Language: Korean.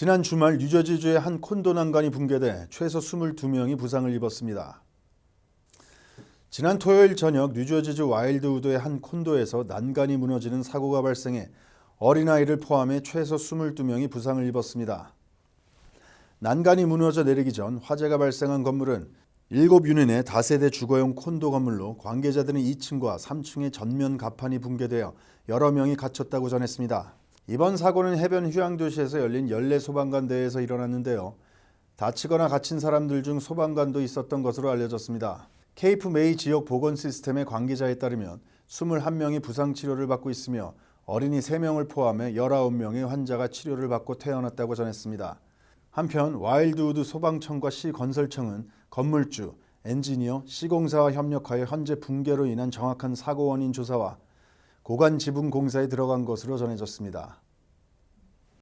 지난 주말 뉴저지주의 한 콘도 난간이 붕괴돼 최소 22명이 부상을 입었습니다. 지난 토요일 저녁 뉴저지주 와일드우드의 한 콘도에서 난간이 무너지는 사고가 발생해 어린아이를 포함해 최소 22명이 부상을 입었습니다. 난간이 무너져 내리기 전 화재가 발생한 건물은 7유닛의 다세대 주거용 콘도 건물로 관계자들은 2층과 3층의 전면 가판이 붕괴되어 여러 명이 갇혔다고 전했습니다. 이번 사고는 해변 휴양도시에서 열린 연례 소방관 대회에서 일어났는데요. 다치거나 갇힌 사람들 중 소방관도 있었던 것으로 알려졌습니다. 케이프 메이 지역 보건 시스템의 관계자에 따르면 21명이 부상 치료를 받고 있으며 어린이 3명을 포함해 19명의 환자가 치료를 받고 퇴원했다고 전했습니다. 한편 와일드우드 소방청과 시 건설청은 건물주, 엔지니어, 시공사와 협력하여 현재 붕괴로 인한 정확한 사고 원인 조사와 고관 지붕 공사에 들어간 것으로 전해졌습니다.